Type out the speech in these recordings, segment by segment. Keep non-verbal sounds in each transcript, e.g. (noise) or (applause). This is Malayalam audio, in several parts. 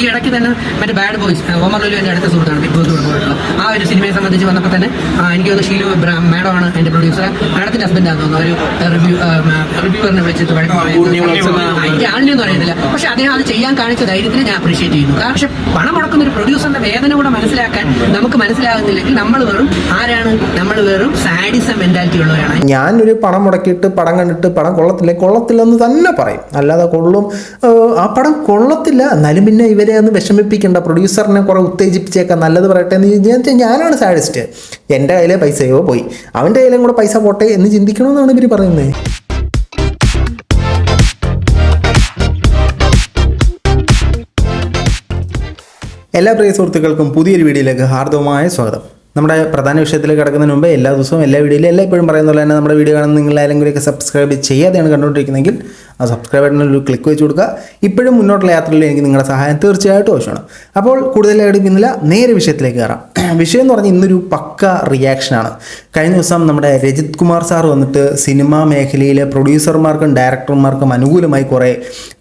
ഈ ഇടയ്ക്ക് തന്നെ മറ്റേ ബാഡ് ബോയ്സ് ഓമർ ലുലു എന്റെ അടുത്ത സുഹൃത്താണ് ബിഗ് ബോസ് പോയിട്ടുള്ള ആ ഒരു സിനിമയെ സംബന്ധിച്ച് വന്നപ്പോൾ തന്നെ ആ, എനിക്ക് തോന്നുന്നു ഷീലു മാഡം ആണ് എന്റെ പ്രൊഡ്യൂസർ മാഡത്തിന്റെ ഹസ്ബൻഡാന്ന് തോന്നുന്നു. ഒരു റിവ്യൂ റിവ്യൂവറിനെ വിളിച്ചിട്ട് വഴക്ക് എനിക്ക് ആളിനെയൊന്നും അറിയത്തില്ല. പക്ഷെ അദ്ദേഹം അത് ചെയ്യാൻ കാണിച്ച ധൈര്യത്തിന് ഞാൻ അപ്രീഷിയേറ്റ് ചെയ്യുന്നു. കാരണം പക്ഷെ പണം മുടക്കുന്ന ഒരു പ്രൊഡ്യൂസറിന്റെ വേദന കൂടെ മനസ്സിലാക്കാൻ നമുക്ക് മനസ്സിലാകുന്നില്ലെങ്കിൽ നമ്മൾ വെറും ആരാണ്? നമ്മൾ വെറും സാഡിസം മെന്റാലിറ്റി ഉള്ളവരാണ്. ഞാനൊരു പണം മുടക്കിയിട്ട് പടം കണ്ടിട്ട് പടം കൊള്ളത്തില്ല? കൊള്ളത്തില്ലെന്ന് തന്നെ പറയും. അല്ലാതെ കൊള്ളും ആ പടം കൊള്ളത്തില്ല. എന്നാലും പിന്നെ ഇവരെ ഒന്ന് വിഷമിപ്പിക്കേണ്ട. പ്രൊഡ്യൂസറിനെ കുറെ ഉത്തേജിപ്പിച്ചേക്കാം. നല്ലത് പറയട്ടെ എന്ന് വിചാരിച്ചാൽ ഞാനാണ് സാഡിസ്റ്റ് എന്റെ കയ്യിലെ പൈസയോ പോയി. അവന്റെ കയ്യിലും കൂടെ പൈസ പോട്ടെ എന്ന് ചിന്തിക്കണമെന്നാണ് ഇവർ പറയുന്നത് എല്ലാ പ്രിയ സുഹൃത്തുക്കൾക്കും പുതിയൊരു വീഡിയോയിലേക്ക് ഹാർദവമായ സ്വാഗതം. നമ്മുടെ പ്രധാന വിഷയത്തിലേക്ക് കിടക്കുന്നതിന് മുമ്പ് എല്ലാ ദിവസവും എല്ലാ വീഡിയോയിലും എല്ലാ ഇപ്പോഴും പറയുന്ന പോലെ തന്നെ നമ്മുടെ വീഡിയോ കാണുന്ന നിങ്ങൾ ആരെങ്കിലും കൂടിയൊക്കെ സബ്സ്ക്രൈബ് ചെയ്യാതെയാണ് കണ്ടുകൊണ്ടിരിക്കുന്നതെങ്കിൽ ആ സബ്സ്ക്രൈബ് ബട്ടണിൽ ക്ലിക്ക് വെച്ച് കൊടുക്കുക. ഇപ്പോഴും മുന്നോട്ടുള്ള യാത്രയിൽ എനിക്ക് നിങ്ങളുടെ സഹായം തീർച്ചയായിട്ടും ആവശ്യമാണ്. അപ്പോൾ കൂടുതലായിട്ട് പിന്നില്ല നേരെ വിഷയത്തിലേക്ക് കയറാം. (clears throat) വിഷയം എന്ന് പറഞ്ഞാൽ ഇന്നൊരു പക്ക റിയാക്ഷനാണ് കഴിഞ്ഞ ദിവസം നമ്മുടെ രജിത് കുമാർ സാർ വന്നിട്ട് സിനിമാ മേഖലയിലെ പ്രൊഡ്യൂസർമാർക്കും ഡയറക്ടർമാർക്കും അനുകൂലമായി കുറേ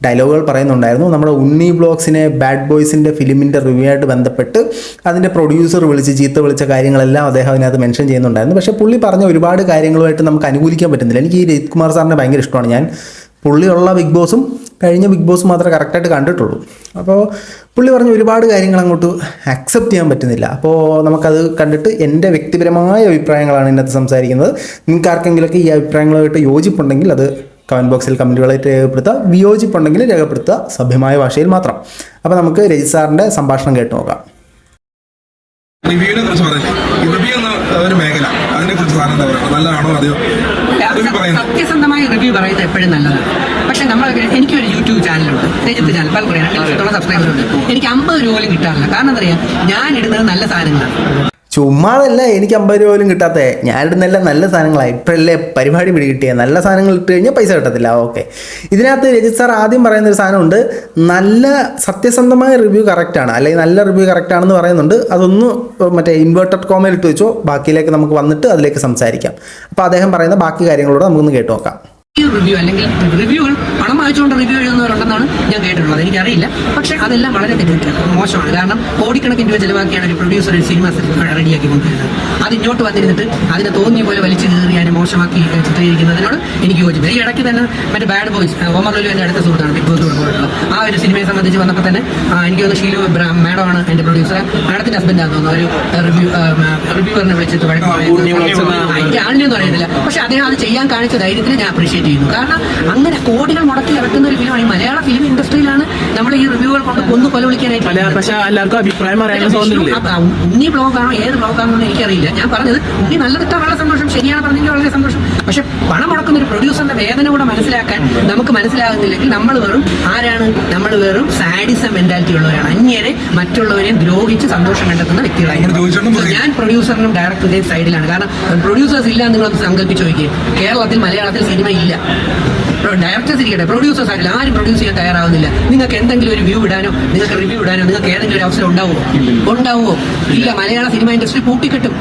ഡയലോഗുകൾ പറയുന്നുണ്ടായിരുന്നു. നമ്മുടെ ഉണ്ണി ബ്ലോഗ്സിനെ ബാഡ് ബോയ്സിന്റെ ഫിലിമിന്റെ റിവ്യൂ ആയിട്ട് ബന്ധപ്പെട്ട് അതിന്റെ പ്രൊഡ്യൂസർ വിളിച്ച് ചീത്ത വിളിച്ച കാര്യങ്ങളെല്ലാം അദ്ദേഹം അതിനകത്ത് മെൻഷൻ ചെയ്യുന്നുണ്ടായിരുന്നു. പക്ഷേ പുള്ളി പറഞ്ഞ ഒരുപാട് കാര്യങ്ങളുമായിട്ട് നമുക്ക് അനുകൂലിക്കാൻ പറ്റുന്നില്ല. എനിക്ക് ഈ രജിത് കുമാർ സാറിനെ ഭയങ്കര ഇഷ്ടമാണ്. ഞാൻ പുള്ളിയുള്ള ബിഗ് ബോസും കഴിഞ്ഞ ബിഗ് ബോസ് മാത്രമേ കറക്റ്റായിട്ട് കണ്ടിട്ടുള്ളൂ. അപ്പോൾ പുള്ളി പറഞ്ഞ ഒരുപാട് കാര്യങ്ങൾ അങ്ങോട്ട് അക്സെപ്റ്റ് ചെയ്യാൻ പറ്റുന്നില്ല. അപ്പോൾ നമുക്കത് കണ്ടിട്ട് എന്റെ വ്യക്തിപരമായ അഭിപ്രായങ്ങളാണ് ഇതിനകത്ത് സംസാരിക്കുന്നത്. നിങ്ങൾക്ക് ആർക്കെങ്കിലൊക്കെ ഈ അഭിപ്രായങ്ങളുമായിട്ട് യോജിപ്പുണ്ടെങ്കിൽ അത് കമന്റ് ബോക്സിൽ കമന്റുകളായിട്ട് രേഖപ്പെടുത്തുക. വിയോജിപ്പുണ്ടെങ്കിൽ രേഖപ്പെടുത്തുക. സഭ്യമായ ഭാഷയിൽ മാത്രം. അപ്പോൾ നമുക്ക് രജിസാറിന്റെ സംഭാഷണം കേട്ട് നോക്കാം. റിവ്യൂവിനെ കുറിച്ച് പറഞ്ഞില്ലേ? റിവ്യൂ എന്ന ഒരു മേഖല. അതിനെ കുറിച്ച് സാധനം എന്താ പറയുക? നല്ലതാണോ അതെയോ സത്യസന്ധമായ റിവ്യൂ പറയുന്നത് എപ്പോഴും നല്ലതാണ്. പക്ഷെ നമ്മൾ എനിക്കൊരു യൂട്യൂബ് ചാനലുണ്ട്. രജിത്ത് ചാനൽ പലപ്പോഴും രണ്ട് ലക്ഷത്തോളം സബ്സ്ക്രൈബർ ഉണ്ട്. എനിക്ക് അമ്പത് രൂപ പോലും കിട്ടാറില്ല. കാരണം എന്താ പറയുക? ഞാൻ ഇടുന്നത് നല്ല സാധനങ്ങളാണ്. ചുമ്മാതല്ല എനിക്ക് അമ്പത് രൂപ പോലും കിട്ടാത്തേ. ഞാൻ ഇടുന്നല്ല നല്ല സാധനങ്ങളാണ്. ഇപ്പോഴല്ലേ പരിപാടി പിടി കിട്ടിയ നല്ല സാധനങ്ങൾ ഇട്ട് കഴിഞ്ഞാൽ പൈസ കിട്ടത്തില്ല. ഓക്കെ. ഇതിനകത്ത് രജിത് സാർ ആദ്യം പറയുന്ന ഒരു സാധനമുണ്ട്. നല്ല സത്യസന്ധമായ റിവ്യൂ കറക്റ്റാണ്. അല്ലെങ്കിൽ നല്ല റിവ്യൂ കറക്റ്റാണെന്ന് പറയുന്നുണ്ട്. അതൊന്ന് മറ്റേ ഇൻവേർട്ടഡ് കോമയിൽ ഇട്ട് വെച്ചോ. ബാക്കിയിലേക്ക് നമുക്ക് വന്നിട്ട് അതിലേക്ക് സംസാരിക്കാം. അപ്പോൾ അദ്ദേഹം പറയുന്ന ബാക്കി കാര്യങ്ങളോട് നമുക്കൊന്ന് കേട്ട് നോക്കാം. റിവ്യൂ അല്ലെങ്കിൽ റിവ്യൂകൾ പണം വായിച്ചുകൊണ്ട് റിവ്യൂ എഴുതുന്നവരുണ്ടെന്നാണ് ഞാൻ കേട്ടിട്ടുള്ളത്. എനിക്കറിയില്ല. പക്ഷെ അതെല്ലാം വളരെ തെറ്റിദ്ധാരണ മോശമാണ്. കാരണം കോടിക്കണക്കിന് രൂപ ചെലവാക്കിയാണ് ഒരു പ്രൊഡ്യൂസർ ഒരു സിനിമ റെഡിയാക്കി കൊണ്ടുവരുന്നത് അത് ഇങ്ങോട്ട് വന്നിരുന്നിട്ട് അതിനെ തോന്നിയ പോലെ വലിച്ചു കയറി അതിനെ മോശമാക്കി ചിത്രീകരിക്കുന്നതിനോട് എനിക്ക് യോജിപ്പില്ല. ഈ ഇടയ്ക്ക് തന്നെ മറ്റേ ബാഡ് ബോയ്സ് ഓമർ ലുലു എന്റെ അടുത്ത സുഹൃത്താണ് ബിഗ് ബോസ് പോയിട്ടുള്ള ആ ഒരു സിനിമയെ സംബന്ധിച്ച് വന്നപ്പോൾ തന്നെ എനിക്ക് തോന്നുന്നു ഷീലു ആണ് എന്റെ പ്രൊഡ്യൂസർ മാഡത്തിന്റെ ഹസ്ബൻഡാണ് തോന്നുന്നു. ഒരു റിവ്യൂ റിവ്യൂവറിനെ വിളിച്ചിട്ട് വഴക്കം എനിക്ക് ആളിനെയൊന്നും അറിയത്തില്ല. പക്ഷെ അദ്ദേഹം അത് ചെയ്യാൻ കാണിച്ച ധൈര്യത്തിന് ഞാൻ അപ്രീഷിയേറ്റ് ചെയ്യുന്നു. കാരണം അങ്ങനെ കോടികൾ മുടക്കി ഇറക്കുന്ന ഒരു ഫിലിമാണ് ഈ മലയാള ഫിലിം ഇൻഡസ്ട്രിയിലാണ് നമ്മൾ ഈ റിവ്യൂകൾ കൊണ്ട് കൊന്നു കൊല വിളിക്കാനായിട്ട് അല്ല പക്ഷെ എല്ലാവർക്കും അഭിപ്രായം പറയാനുള്ള സ്വാതന്ത്ര്യമില്ലേ അപ്പൊ ഉണ്ണി ബ്ലോഗാണോ ഏത് ബ്ലോഗാണോ എനിക്കറിയില്ല. ഞാൻ പറഞ്ഞത് ഉണ്ണി നല്ല തെറ്റാ വളരെ സന്തോഷം ശരിയാണ് പറഞ്ഞെങ്കിൽ വളരെ സന്തോഷം. പക്ഷെ പണം മുടക്കുന്ന ഒരു പ്രൊഡ്യൂസറിന്റെ വേദന കൂടെ മനസ്സിലാക്കാൻ നമുക്ക് മനസ്സിലാകുന്നില്ലെങ്കിൽ നമ്മൾ വെറും ആരാണ്? നമ്മൾ വെറും സാഡിസം മെന്റാലിറ്റി ഉള്ളവരാണ്. അന്യരെ മറ്റുള്ളവരെയും ദ്രോഹിച്ച് സന്തോഷം കണ്ടെത്തുന്ന ചോദിച്ചോണ്ടും ഞാൻ പ്രൊഡ്യൂസറിനും ഡയറക്ടറുടെയും സൈഡിലാണ് കാരണം പ്രൊഡ്യൂസേഴ്സ് ഇല്ല എന്ന് നിങ്ങൾ സങ്കല്പിച്ച് നോക്കിയേ കേരളത്തിൽ മലയാളത്തിൽ സിനിമ ഇല്ല ഡയറക്ടേഴ്സ് ഇരിക്കട്ടെ പ്രൊഡ്യൂസേഴ്സ് ആയിട്ടില്ല ആരും പ്രൊഡ്യൂസ് ചെയ്യാൻ തയ്യാറാവുന്നില്ല. നിങ്ങൾക്ക് എന്തെങ്കിലും ഒരു വ്യൂ ഇടാനോ നിങ്ങൾക്ക് റിവ്യൂ ഇടാനോ നിങ്ങൾക്ക് ഏതെങ്കിലും ഒരു അവസരം ഉണ്ടാവുമോ? ഉണ്ടാവുമോ? ഇല്ല മലയാള സിനിമ ഇൻഡസ്ട്രി പൂട്ടിക്കെട്ടും.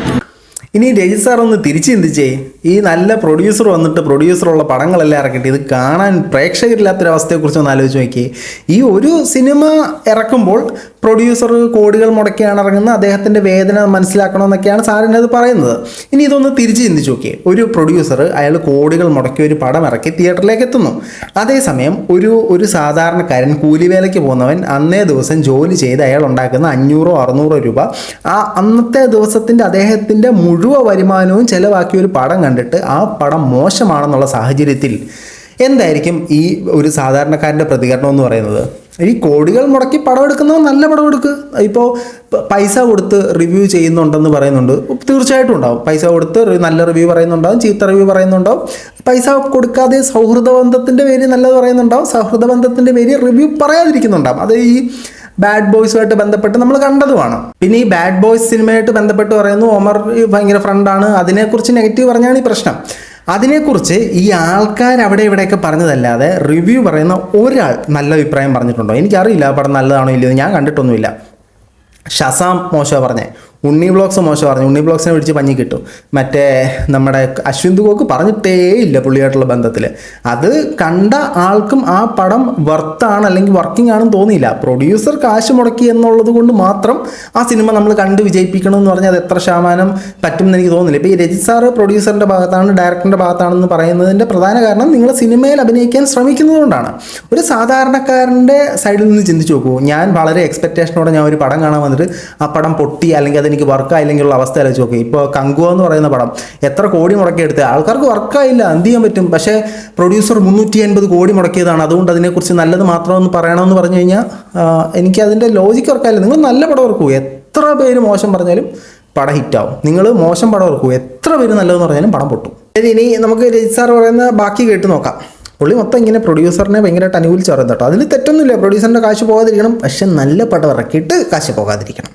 ഇനി രജിത് സാർ ഒന്ന് തിരിച്ചു ചിന്തിച്ചേ ഈ നല്ല പ്രൊഡ്യൂസർ വന്നിട്ട് പ്രൊഡ്യൂസറുള്ള പടങ്ങളെല്ലാം ഇറക്കിയിട്ട് ഇത് കാണാൻ പ്രേക്ഷകരില്ലാത്തൊരവസ്ഥയെക്കുറിച്ച് ഒന്ന് ആലോചിച്ച് നോക്കിയേ. ഈ ഒരു സിനിമ ഇറക്കുമ്പോൾ പ്രൊഡ്യൂസർ കോടികൾ മുടക്കിയാണ് ഇറങ്ങുന്നത് അദ്ദേഹത്തിന്റെ വേദന മനസ്സിലാക്കണമെന്നൊക്കെയാണ് സാറിനത് പറയുന്നത്. ഇനി ഇതൊന്ന് തിരിച്ച് ചിന്തിച്ച് നോക്കിയേ. ഒരു പ്രൊഡ്യൂസർ അയാൾ കോടികൾ മുടക്കി ഒരു പടം ഇറക്കി തിയേറ്ററിലേക്ക് എത്തുന്നു. അതേസമയം ഒരു ഒരു സാധാരണക്കാരൻ കൂലിവേലയ്ക്ക് പോകുന്നവൻ അന്നേ ദിവസം ജോലി ചെയ്ത് അയാൾ ഉണ്ടാക്കുന്ന അഞ്ഞൂറോ അറുന്നൂറോ രൂപ ആ അന്നത്തെ ദിവസത്തിന്റെ അദ്ദേഹത്തിന്റെ മുഴുവൻ വരുമാനവും ചിലവാക്കിയ ഒരു പടം കണ്ടിട്ട് ആ പടം മോശമാണെന്നുള്ള സാഹചര്യത്തിൽ എന്തായിരിക്കും ഈ ഒരു സാധാരണക്കാരന്റെ പ്രതികരണം എന്ന് പറയുന്നത്? ഈ കോടികൾ മുടക്കി പടം എടുക്കുന്നവ നല്ല പടം എടുക്കുക ഇപ്പോൾ പൈസ കൊടുത്ത് റിവ്യൂ ചെയ്യുന്നുണ്ടെന്ന് പറയുന്നുണ്ട്. തീർച്ചയായിട്ടും ഉണ്ടാവും. പൈസ കൊടുത്ത് നല്ല റിവ്യൂ പറയുന്നുണ്ടാവും ചീത്ത റിവ്യൂ പറയുന്നുണ്ടാവും. പൈസ കൊടുക്കാതെ സൗഹൃദ ബന്ധത്തിന്റെ പേര് നല്ലത് പറയുന്നുണ്ടാവും. സൗഹൃദ ബന്ധത്തിന്റെ പേര് റിവ്യൂ പറയാതിരിക്കുന്നുണ്ടാവും. അത് ഈ ബാഡ് ബോയ്സുമായിട്ട് ബന്ധപ്പെട്ട് നമ്മൾ കണ്ടതുമാണ്. പിന്നെ ഈ ബാഡ് ബോയ്സ് സിനിമയായിട്ട് ബന്ധപ്പെട്ട് പറയുന്നു ഒമർ ഭയങ്കര ഫ്രണ്ടാണ് അതിനെക്കുറിച്ച് നെഗറ്റീവ് പറഞ്ഞാണ് ഈ പ്രശ്നം. അതിനെക്കുറിച്ച് ഈ ആൾക്കാർ അവിടെ ഇവിടെയൊക്കെ പറഞ്ഞതല്ലാതെ റിവ്യൂ പറയുന്ന ഒരാൾ നല്ല അഭിപ്രായം പറഞ്ഞിട്ടുണ്ടോ? എനിക്കറിയില്ല പടം നല്ലതാണോ ഇല്ലയോ ഞാൻ കണ്ടിട്ടൊന്നുമില്ല. ഷസാം മോശമാണ് പറഞ്ഞേ. ഉണ്ണി ബ്ലോക്സ് മോശം പറഞ്ഞു. ഉണ്ണി ബ്ലോക്സിനെ പിടിച്ച് പഞ്ഞി കിട്ടും. മറ്റേ നമ്മുടെ അശ്വിന്ത് ഗോക്ക് പറഞ്ഞിട്ടേ ഇല്ല പുള്ളിയായിട്ടുള്ള ബന്ധത്തിൽ അത് കണ്ട ആൾക്കും ആ പടം വർത്താണ് അല്ലെങ്കിൽ വർക്കിംഗ് ആണെന്ന് തോന്നിയില്ല. പ്രൊഡ്യൂസർ കാശ് മുടക്കി എന്നുള്ളത് കൊണ്ട് മാത്രം ആ സിനിമ നമ്മൾ കണ്ട് വിജയിപ്പിക്കണം എന്ന് പറഞ്ഞാൽ അത് എത്ര ശതമാനം പറ്റുമെന്ന് എനിക്ക് തോന്നുന്നില്ല. ഇപ്പോൾ ഈ രജിത് സാറ് പ്രൊഡ്യൂസറിന്റെ ഭാഗത്താണ് ഡയറക്ടറിന്റെ ഭാഗത്താണെന്ന് പറയുന്നതിന്റെ പ്രധാന കാരണം നിങ്ങൾ സിനിമയിൽ അഭിനയിക്കാൻ ശ്രമിക്കുന്നതുകൊണ്ടാണ് ഒരു സാധാരണക്കാരന്റെ സൈഡിൽ നിന്ന് ചിന്തിച്ച് നോക്കൂ. ഞാൻ വളരെ എക്സ്പെക്റ്റേഷനോടെ ഞാൻ ഒരു പടം കാണാൻ വന്നിട്ട് ആ പടം പൊട്ടി അല്ലെങ്കിൽ അതെനിക്ക് വർക്കായില്ലെങ്കിലുള്ള അവസ്ഥ ആലോചിച്ച് നോക്കി. ഇപ്പോൾ കങ്കുവ എന്ന് പറയുന്ന പടം എത്ര കോടി മുടക്കിയെടുത്ത്. ആൾക്കാർക്ക് വർക്കായില്ല എന്ത് ചെയ്യാൻ പറ്റും? പക്ഷേ പ്രൊഡ്യൂസർ മുന്നൂറ്റി അൻപത് കോടി മുടക്കിയതാണ്. അതുകൊണ്ട് അതിനെക്കുറിച്ച് നല്ലത് മാത്രമെന്ന് പറയണമെന്ന് പറഞ്ഞു കഴിഞ്ഞാൽ എനിക്ക് അതിന്റെ ലോജിക്ക് വർക്കായില്ല. നിങ്ങൾ നല്ല പടം ഓർക്കൂ എത്ര പേര് മോശം പറഞ്ഞാലും പടം ഹിറ്റാവും. നിങ്ങൾ മോശം പടം ഓർക്കൂ എത്ര പേര് നല്ലതെന്ന് പറഞ്ഞാലും പടം പൊട്ടും. ഇനി നമുക്ക് രജിത് സാർ പറയുന്ന ബാക്കി കേട്ട് നോക്കാം. പുള്ളി മൊത്തം ഇങ്ങനെ പ്രൊഡ്യൂസറിനെ ഭയങ്കരമായിട്ട് അനുകൂലിച്ച് പറയുന്നത് കേട്ടോ. അതിൽ തെറ്റൊന്നുമില്ല. പ്രൊഡ്യൂസറിന്റെ കാശ് പോകാതിരിക്കണം. പക്ഷെ നല്ല പടം ഇറക്കിയിട്ട് കാശ് പോകാതിരിക്കണം.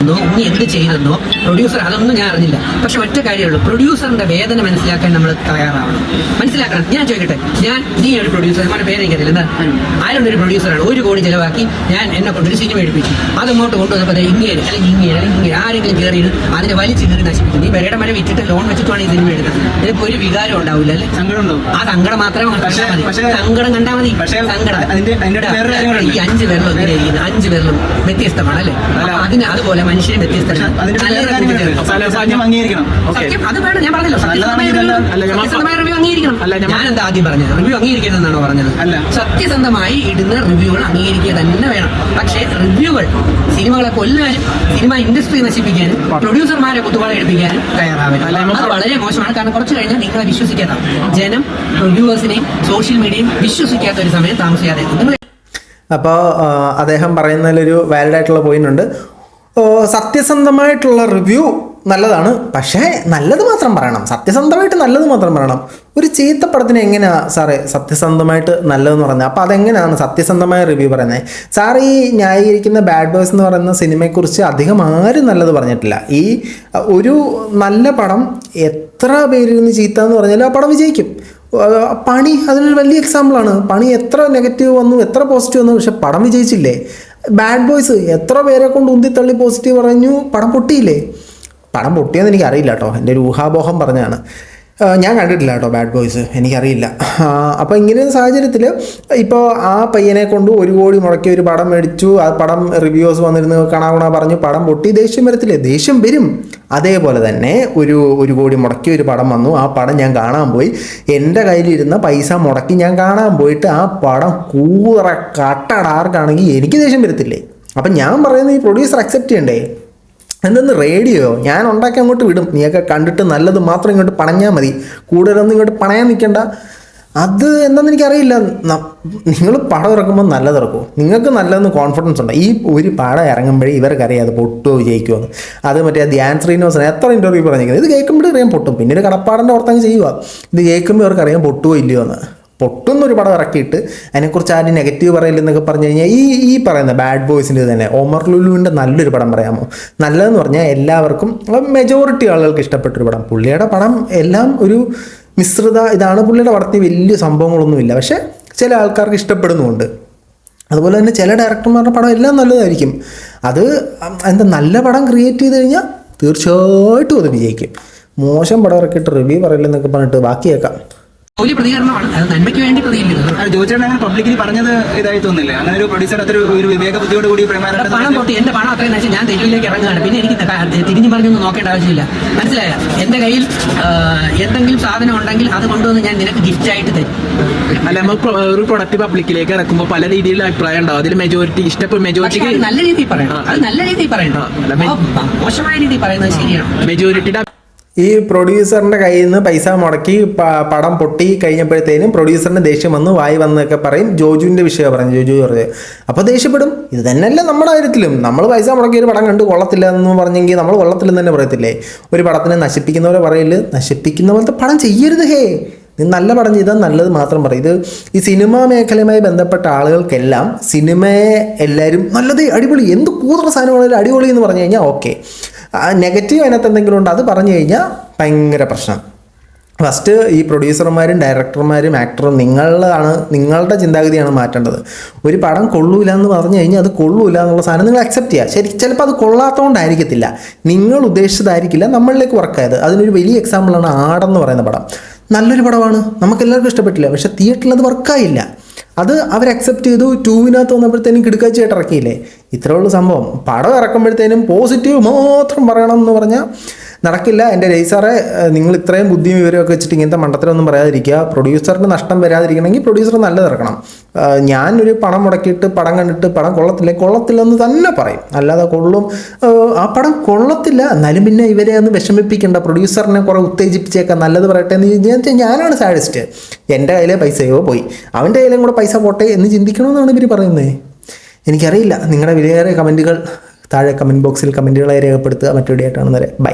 എന്നോ, എന്ത് ചെയ്തെന്നോ പ്രൊഡ്യൂസർ അതൊന്നും ഞാൻ അറിഞ്ഞില്ല. പക്ഷെ ഒറ്റ കാര്യമുള്ളൂ പ്രൊഡ്യൂസറിന്റെ വേദന മനസ്സിലാക്കാൻ നമ്മൾ തയ്യാറാവണം. മനസ്സിലാക്കണം. ഞാൻ ചോദിക്കട്ടെ ഞാൻ നീ ഒരു പ്രൊഡ്യൂസർ നമ്മുടെ പേര് എനിക്കറിയില്ല. എന്താ? ആരും ഒരു പ്രൊഡ്യൂസറാണ് ഒരു കോടി ചിലവാക്കി ഞാൻ എന്നെ കൊണ്ട് സിനിമ എടുപ്പിച്ചു. അത് അങ്ങോട്ട് കൊണ്ടുവന്നപ്പോൾ ഇങ്ങനെ അല്ലെങ്കിൽ ഇങ്ങനെ അല്ലെങ്കിൽ ഇങ്ങനെ ആരെങ്കിലും കയറി അതിനെ വലിച്ചു കയറി നശിപ്പിക്കും നീ വരയുടെ മരം വിറ്റിട്ട് ലോൺ വെച്ചിട്ടാണ് ഈ സിനിമ എടുക്കുന്നത്. ഇതിപ്പോ ഒരു വികാരം ഉണ്ടാവില്ല അല്ലെ? സങ്കടം ഉണ്ടാവും. ആ സങ്കടം മാത്രമേ സങ്കടം കണ്ടാൽ മതി. സങ്കടം. ഈ അഞ്ച് പേരിലും അഞ്ചു അഞ്ച് പേരിലും വ്യത്യസ്തമാണ് അല്ലെ? അതിന് അതുപോലെ സത്യം സത്യം, അത് വേണം. ഞാൻ പറഞ്ഞല്ലോ സത്യസന്ധമായ ഞാൻ- റിവ്യൂ അംഗീകരിക്കണം. ഞാൻ- ഞാൻ എന്താ ആദ്യം പറഞ്ഞത്? റിവ്യൂ അംഗീകരിക്കരുതെന്നാണോ പറഞ്ഞത്? അല്ല. സത്യസന്ധമായി ഇടുന്ന റിവ്യൂകൾ അംഗീകരിക്കുക തന്നെ വേണം. പക്ഷേ റിവ്യൂകൾ സിനിമകളെ കൊല്ലാനും സിനിമ ഇൻഡസ്ട്രി നശിപ്പിക്കാനും പ്രൊഡ്യൂസർമാരെ കുത്തുപാട് എടുപ്പിക്കാനും തയ്യാറാവില്ല. അത് വളരെ മോശമാണ്. കാരണം കുറച്ച് കഴിഞ്ഞാൽ നിങ്ങളെ വിശ്വസിക്കാതാണ് ജനം പ്രൊഡ്യൂസേഴ്സിനെയും സോഷ്യൽ മീഡിയയും വിശ്വസിക്കാത്ത ഒരു സമയം താമസിക്കാതെ നിങ്ങൾ അപ്പോൾ അദ്ദേഹം പറയുന്നതിലൊരു വാലിഡ് ആയിട്ടുള്ള പോയിന്റ് ഉണ്ട്. സത്യസന്ധമായിട്ടുള്ള റിവ്യൂ നല്ലതാണ്. പക്ഷേ നല്ലത് മാത്രം പറയണം. സത്യസന്ധമായിട്ട് നല്ലത് മാത്രം പറയണം. ഒരു ചീത്ത പടത്തിന് എങ്ങനെയാണ് സാറേ സത്യസന്ധമായിട്ട് നല്ലതെന്ന് പറയുന്നത്? അപ്പോൾ അതെങ്ങനെയാണ് സത്യസന്ധമായ റിവ്യൂ പറയുന്നത്? സാർ ഈ ന്യായീകരിക്കുന്ന ബാഡ് ബോയ്സ് എന്ന് പറയുന്ന സിനിമയെക്കുറിച്ച് അധികം ആരും നല്ലത് പറഞ്ഞിട്ടില്ല. ഈ ഒരു നല്ല പടം എത്ര പേരിൽ നിന്ന് ചീത്ത എന്ന് പറഞ്ഞാലും ആ പടം വിജയിക്കും. പണി അതിനൊരു വലിയ എക്സാമ്പിളാണ് പണി എത്ര നെഗറ്റീവ് വന്നു എത്ര പോസിറ്റീവ് വന്നു പക്ഷെ പടം വിജയിച്ചില്ലേ? ബാഡ് ബോയ്സ് എത്ര പേരെ കൊണ്ട് ഉന്തിത്തള്ളി പോസിറ്റീവ് പറഞ്ഞു പടം പൊട്ടിയില്ലേ? പടം പൊട്ടിയെന്ന് എനിക്കറിയില്ല കേട്ടോ എന്റെ ഒരു ഊഹാബോഹം പറഞ്ഞതാണ്. ആ, ഞാൻ കണ്ടിട്ടില്ല കേട്ടോ ബാഡ് ബോയ്സ് എനിക്കറിയില്ല. അപ്പോൾ ഇങ്ങനെ ഒരു സാഹചര്യത്തിൽ ഇപ്പോൾ ആ പയ്യനെ കൊണ്ട് ഒരു കോടി മുടക്കി ഒരു പടം മേടിച്ചു ആ പടം റിവ്യൂസ് വന്നിരുന്നു കണാകുണ പറഞ്ഞു പടം പൊട്ടി ദേഷ്യം വരത്തില്ലേ? ദേഷ്യം വരും. അതേപോലെ തന്നെ ഒരു ഒരു കോടി മുടക്കി ഒരു പടം വന്നു ആ പടം ഞാൻ കാണാൻ പോയി. എന്റെ കയ്യിലിരുന്ന പൈസ മുടക്കി ഞാൻ കാണാൻ പോയിട്ട് ആ പടം കൂറ കട്ടടാർക്കാണെങ്കിൽ എനിക്ക് ദേഷ്യം വരത്തില്ലേ? അപ്പം ഞാൻ പറയുന്നത് ഈ പ്രൊഡ്യൂസർ അക്സെപ്റ്റ് ചെയ്യണ്ടേ? എന്തെന്ന് റേഡിയോ? ഞാൻ ഉണ്ടാക്കി അങ്ങോട്ട് വിടും. നീയൊക്കെ കണ്ടിട്ട് നല്ലത് മാത്രം ഇങ്ങോട്ട് പണഞ്ഞാൽ മതി. കൂടുതലൊന്നും ഇങ്ങോട്ട് പണയാൻ നിൽക്കണ്ട. അത് എന്താണെന്ന് എനിക്കറിയില്ല. നിങ്ങൾ പടം ഇറക്കുമ്പോൾ നല്ലത് ഇറക്കും നിങ്ങൾക്ക് നല്ലതെന്ന് കോൺഫിഡൻസ് ഉണ്ട്? ഈ ഒരു പടം ഇറങ്ങുമ്പോഴേ ഇവർക്കറിയാം അത് പൊട്ടുമോ വിജയിക്കുമോ അത് മറ്റേ ധ്യാൻ ശ്രീനിവാസൻ എത്ര ഇന്റർവ്യൂ പറഞ്ഞിരിക്കുന്നത്? ഇത് കേൾക്കുമ്പോഴേ അറിയാൻ പൊട്ടും. പിന്നെ ഒരു കടപ്പാടിന്റെ ഓർത്തങ്ങ് ചെയ്യുക ഇത് കേൾക്കുമ്പോൾ ഇവർക്കറിയാം പൊട്ടുമോ ഇല്ലയോ എന്ന്. പൊട്ടുന്നൊരു പടം ഇറക്കിയിട്ട് അതിനെക്കുറിച്ച് ആരും നെഗറ്റീവ് പറയില്ലെന്നൊക്കെ പറഞ്ഞു കഴിഞ്ഞാൽ ഈ ഈ പറയുന്ന ബാഡ് ബോയ്സിന്റെ തന്നെ ഒമർ ലുലുവിന്റെ നല്ലൊരു പടം പറയാമോ? നല്ലതെന്ന് പറഞ്ഞാൽ എല്ലാവർക്കും മെജോറിറ്റി ആളുകൾക്ക് ഇഷ്ടപ്പെട്ടൊരു പടം. പുള്ളിയുടെ പടം എല്ലാം ഒരു മിശ്രിത ഇതാണ് പുള്ളിയുടെ പടത്തിൽ വലിയ സംഭവങ്ങളൊന്നുമില്ല. പക്ഷേ ചില ആൾക്കാർക്ക് ഇഷ്ടപ്പെടുന്നുമുണ്ട്. അതുപോലെ തന്നെ ചില ഡയറക്ടർമാരുടെ പടം എല്ലാം നല്ലതായിരിക്കും. അത് എന്താ നല്ല പടം ക്രിയേറ്റ് ചെയ്ത് കഴിഞ്ഞാൽ തീർച്ചയായിട്ടും അത് വിജയിക്കും. മോശം പടം ഇറക്കിയിട്ട് റിവ്യൂ പറയില്ലെന്നൊക്കെ പറഞ്ഞിട്ട് ബാക്കി കേൾക്കാം ഒരു പ്രതികരണമാണ്. അത് നന്മയ്ക്ക് വേണ്ടി പ്രതികരിക്കുന്നത് ജോജേട്ടൻ അങ്ങനെ പബ്ലിക്കിൽ പറഞ്ഞത് ഇതായി തോന്നില്ലേ അങ്ങനെ ഒരു പ്രൊഡ്യൂസർ അത്ര ഒരു- വിവേക ബുദ്ധിയോട് കൂടി പണം പൊട്ടി എന്റെ പണം അത്രയും വെച്ചാൽ ഞാൻ തെരുവിലേക്ക് ഇറങ്ങുകയാണ്. പിന്നെ എനിക്ക് തിരിഞ്ഞു പറഞ്ഞൊന്നും നോക്കേണ്ട ആവശ്യമില്ല. മനസ്സിലായ? എന്റെ കയ്യിൽ എന്തെങ്കിലും സാധനം ഉണ്ടെങ്കിൽ അത് കൊണ്ടുവന്ന് ഞാൻ നിനക്ക് ഗിഫ്റ്റ് ആയിട്ട് തരും. അല്ല നമ്മൾ ഒരു പ്രൊഡക്റ്റ് പബ്ലിക്കിലേക്ക് ഇറക്കുമ്പോൾ പല രീതിയിലുള്ള അഭിപ്രായം ഉണ്ടാവും. അതിൽ മെജോറിറ്റി ഇഷ്ടപ്പെട്ട മെജോറിറ്റി നല്ല രീതിയിൽ പറയണം. അത് നല്ല രീതിയിൽ പറയണം. മോശമായ രീതിയിൽ പറയുന്നത് ശരിയാണ്. മെജോറിറ്റിയുടെ ഈ പ്രൊഡ്യൂസറിന്റെ കയ്യിൽ നിന്ന് പൈസ മുടക്കി പടം പൊട്ടി കഴിഞ്ഞപ്പോഴത്തേനും പ്രൊഡ്യൂസറിന് ദേഷ്യം വന്ന് വായി വന്നൊക്കെ പറയും. ജോജുവിന്റെ വിഷയമാണ് പറഞ്ഞു ജോജു പറഞ്ഞു അപ്പോൾ ദേഷ്യപ്പെടും? ഇത് തന്നെയല്ല നമ്മുടെ കാര്യത്തിലും. നമ്മൾ പൈസ മുടക്കി ഒരു പടം കണ്ട് കൊള്ളത്തില്ല എന്ന് പറഞ്ഞെങ്കിൽ നമ്മൾ കൊള്ളത്തില്ലെന്ന് തന്നെ പറയത്തില്ലേ? ഒരു പടത്തിനെ നശിപ്പിക്കുന്നവരെ പറയില്ല നശിപ്പിക്കുന്ന പോലത്തെ പടം ചെയ്യരുത് ഹേ. നീ നല്ല പടം ചെയ്താൽ നല്ലത് മാത്രം പറയും. ഇത് ഈ സിനിമാ മേഖലയുമായി ബന്ധപ്പെട്ട ആളുകൾക്കെല്ലാം സിനിമയെ എല്ലാവരും നല്ലത് അടിപൊളി. എന്ത് കൂതറ സാധനമാണെങ്കിലും അടിപൊളി എന്ന് പറഞ്ഞു കഴിഞ്ഞാൽ ഓക്കെ. നെഗറ്റീവ് അതിനകത്ത് എന്തെങ്കിലും ഉണ്ട്? അത് പറഞ്ഞു കഴിഞ്ഞാൽ ഭയങ്കര പ്രശ്നം. ഫസ്റ്റ് ഈ പ്രൊഡ്യൂസർമാരും ഡയറക്ടർമാരും ആക്ടറും നിങ്ങളാണ് നിങ്ങളുടെ ചിന്താഗതിയാണ് മാറ്റേണ്ടത്. ഒരു പടം കൊള്ളൂല എന്ന് പറഞ്ഞു കഴിഞ്ഞാൽ അത് കൊള്ളൂല എന്നുള്ള സാധനം നിങ്ങൾ അക്സെപ്റ്റ് ചെയ്യുക ശരി ചിലപ്പോൾ അത് കൊള്ളാത്തതുകൊണ്ടായിരിക്കത്തില്ല നിങ്ങൾ ഉദ്ദേശിച്ചതായിരിക്കില്ല നമ്മളിലേക്ക് വർക്കായത് അതിനൊരു വലിയ എക്സാമ്പിളാണ് ആടെന്ന് പറയുന്ന പടം. നല്ലൊരു പടമാണ്. നമുക്കെല്ലാവർക്കും ഇഷ്ടപ്പെട്ടില്ല. പക്ഷേ തിയേറ്ററിൽ അത് വർക്കായില്ല അത് അവർ അക്സെപ്റ്റ് ചെയ്തു ടൂവിനകത്ത് വന്നപ്പോഴത്തേനും കിടക്കാച്ചയായിട്ട് ഇറക്കിയില്ലേ? ഇത്രയുള്ള സംഭവം. പടം ഇറക്കുമ്പോഴത്തേനും പോസിറ്റീവ് മാത്രം പറയണം എന്ന് പറഞ്ഞാൽ നടക്കില്ല. എന്റെ രജിസാറെ നിങ്ങൾ ഇത്രയും ബുദ്ധിയും വിവരമൊക്കെ വെച്ചിട്ട് ഇങ്ങനത്തെ മണ്ടത്തരമൊന്നും പറയാതിരിക്കുക. പ്രൊഡ്യൂസറിന് നഷ്ടം വരാതിരിക്കണമെങ്കിൽ പ്രൊഡ്യൂസർ നല്ലത് ഇറക്കണം. ആ, ഞാനൊരു പണം മുടക്കിയിട്ട് പടം കണ്ടിട്ട് പടം കൊള്ളത്തില്ല? കൊള്ളത്തില്ലെന്ന് തന്നെ പറയും. അല്ലാതെ കൊള്ളും. ആ, പടം കൊള്ളത്തില്ല. എന്നാലും പിന്നെ ഇവരെ ഒന്ന് വിഷമിപ്പിക്കേണ്ട. പ്രൊഡ്യൂസറിനെ കുറേ ഉത്തേജിപ്പിച്ചേക്കാം. നല്ലത് പറയട്ടെ എന്ന് വിചാരിച്ചാൽ ഞാനാണ് സാഡിസ്റ്റ്. എന്റെ കയ്യിലെ പൈസയോ പോയി. അവന്റെ കയ്യിലും കൂടെ പൈസ പോട്ടെ എന്ന് ചിന്തിക്കണമെന്നാണ് ഇവർ പറയുന്നത് എനിക്കറിയില്ല. നിങ്ങളുടെ വിലയേറെ കമന്റുകൾ താഴെ കമന്റ് ബോക്സിൽ കമന്റുകളായി രേഖപ്പെടുത്തുക. മറ്റൊരു ആയിട്ടാണ് വരെ ബൈ.